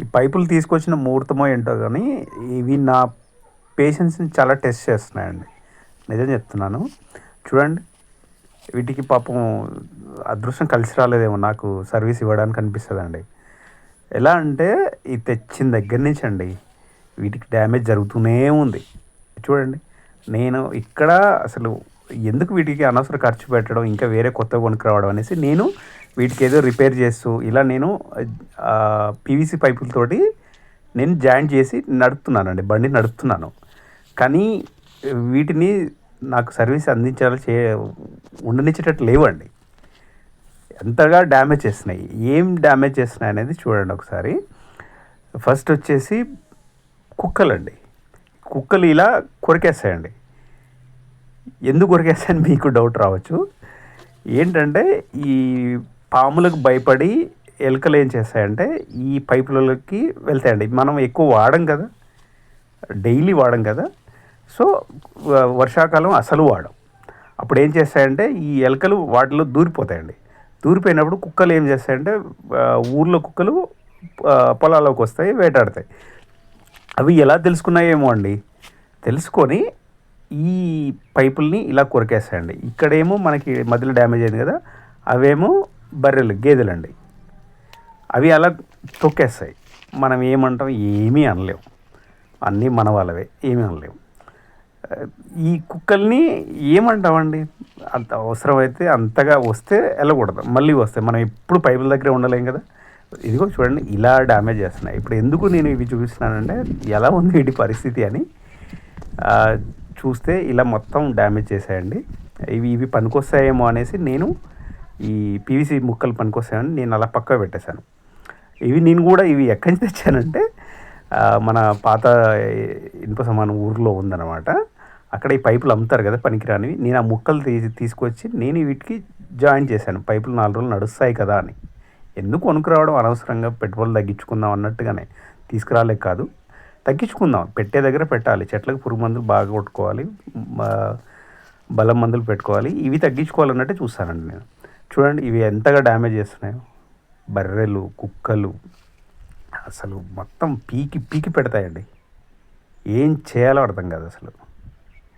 ఈ పైపులు తీసుకొచ్చిన ముహూర్తమో ఏంటో కానీ ఇవి నా పేషెన్స్ని చాలా టెస్ట్ చేస్తున్నాయండి. నిజం చెప్తున్నాను. చూడండి వీటికి పాపం అదృష్టం కలిసి రాలేదేమో నాకు సర్వీస్ ఇవ్వడానికి అనిపిస్తుందండి. ఎలా అంటే ఇది తెచ్చిన దగ్గర నుంచి అండి వీటికి డ్యామేజ్ జరుగుతూనే ఉంది. చూడండి నేను ఇక్కడ అసలు ఎందుకు వీటికి అనవసర ఖర్చు పెట్టడం ఇంకా వేరే కొత్త కొనుక్కు రావడం అనేసి నేను వీటికి ఏదో రిపేర్ చేస్తూ ఇలా నేను పీవీసీ పైపులతోటి నేను జాయింట్ చేసి నడుపుతున్నానండి బండి నడుపుతున్నాను. కానీ వీటిని నాకు సర్వీస్ అందించాలి చే ఉండనిచ్చేటట్టు లేవండి. ఎంతగా డ్యామేజ్ చేస్తున్నాయి ఏం డ్యామేజ్ చేస్తున్నాయి అనేది చూడండి ఒకసారి. ఫస్ట్ వచ్చేసి కుక్కలండి. కుక్కలు ఇలా కొరికేస్తాయండి. ఎందుకు కొరికేస్తాయని మీకు డౌట్ రావచ్చు. ఏంటంటే ఈ పాములకు భయపడి ఎలుకలు ఏం చేస్తాయంటే ఈ పైపులకి వెళ్తాయండి. మనం ఎక్కువ వాడం కదా డైలీ వాడం కదా సో వర్షాకాలం అసలు వాడం. అప్పుడు ఏం చేస్తాయంటే ఈ ఎలుకలు వాటిలో దూరిపోతాయండి. దూరిపోయినప్పుడు కుక్కలు ఏం చేస్తాయంటే ఊర్లో కుక్కలు పొలాల్లోకి వస్తాయి వేటాడతాయి. అవి ఎలా తెలుసుకున్నాయేమో అండి? తెలుసుకొని ఈ పైపుల్ని ఇలా కొరికేస్తాయండి. ఇక్కడేమో మనకి మధ్యలో డ్యామేజ్ అయింది కదా అవేమో బర్రెలు గేదెలండి. అవి అలా తొక్కేస్తాయి. మనం ఏమంటాం ఏమీ అనలేము అన్నీ మన వాళ్ళవే ఏమీ అనలేము ఈ కుక్కల్ని ఏమంటామండి? అంత అవసరమైతే అంతగా వస్తే వెళ్ళకూడదు. మళ్ళీ వస్తాయి మనం ఎప్పుడు పైపుల దగ్గరే ఉండలేం కదా. ఇదిగో చూడండి ఇలా డ్యామేజ్ చేస్తున్నాయి. ఇప్పుడు ఎందుకు నేను ఇవి చూపిస్తున్నానంటే ఎలా ఉంది వీటి పరిస్థితి అని చూస్తే ఇలా మొత్తం డ్యామేజ్ చేసాయండి ఇవి ఇవి పనికొస్తాయేమో అనేసి నేను ఈ పీవీసీ ముక్కలు పనికొస్తాయని నేను అలా పక్క పెట్టేశాను. ఇవి నేను కూడా ఇవి ఎక్కడి నుంచి తెచ్చానంటే మన పాత ఇనుప సమానం ఊర్లో ఉందన్నమాట. అక్కడ ఈ పైపులు అమ్ముతారు కదా పనికిరానివి. నేను ఆ ముక్కలు తీసి తీసుకొచ్చి నేను వీటికి జాయిన్ చేశాను. పైపులు నాలుగు రోజులు నడుస్తాయి కదా అని. ఎందుకు కొనుక్కురావడం అనవసరంగా పెట్రోల్ తగ్గించుకుందాం అన్నట్టుగానే. తీసుకురాలే కాదు. తగ్గించుకుందాం. పెట్టే దగ్గర పెట్టాలి. చెట్లకు పురుగు మందులు బాగా కొట్టుకోవాలి. బలం మందులు పెట్టుకోవాలి. ఇవి తగ్గించుకోవాలన్నట్టే చూస్తానండి నేను. చూడండి ఇవి ఎంతగా డ్యామేజ్ చేస్తున్నాయో. బర్రెలు కుక్కలు అసలు మొత్తం పీకి పీకి పెడతాయండి. ఏం చేయాలో అర్థం కాదు అసలు.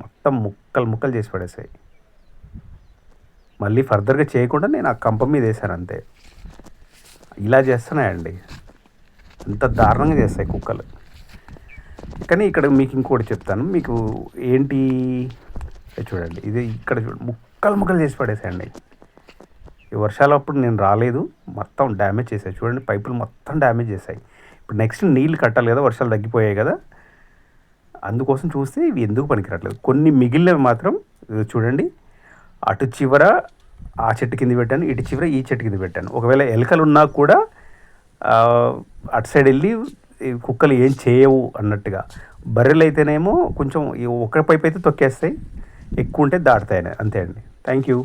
మొత్తం ముక్కలు ముక్కలు చేసి పడేసాయి. మళ్ళీ ఫర్దర్గా చేయకుండా నేను ఆ కంప మీద వేసాను అంతే. ఇలా చేస్తున్నాయండి. ఎంత దారుణంగా చేస్తాయి కుక్కలు. కానీ ఇక్కడ మీకు ఇంకోటి చెప్తాను. మీకు ఏంటి? చూడండి ఇది ఇక్కడ చూడండి ముక్కలు ముక్కలు చేసి పడేసాయండి. ఈ వర్షాలప్పుడు నేను రాలేదు. మొత్తం డ్యామేజ్ చేశాయి. చూడండి పైపులు మొత్తం డ్యామేజ్ చేశాయి. ఇప్పుడు నెక్స్ట్ నీళ్ళు కట్టాలి కదా వర్షాలు తగ్గిపోయాయి కదా. అందుకోసం చూస్తే ఇవి ఎందుకు పనికిరట్లేదు. కొన్ని మిగిలినవి మాత్రం చూడండి. అటు చివర ఆ చెట్టు కింద పెట్టాను ఇటు చివర ఈ చెట్టు కింద పెట్టాను. ఒకవేళ ఎలుకలు ఉన్నా కూడా అటు సైడ్ వెళ్ళి కుక్కలు ఏం చేయవు అన్నట్టుగా. బర్రెలు అయితేనేమో కొంచెం ఒక పైపు అయితే తొక్కేస్తాయి. ఎక్కువ ఉంటే దాటుతాయి అంతే అండి. Thank you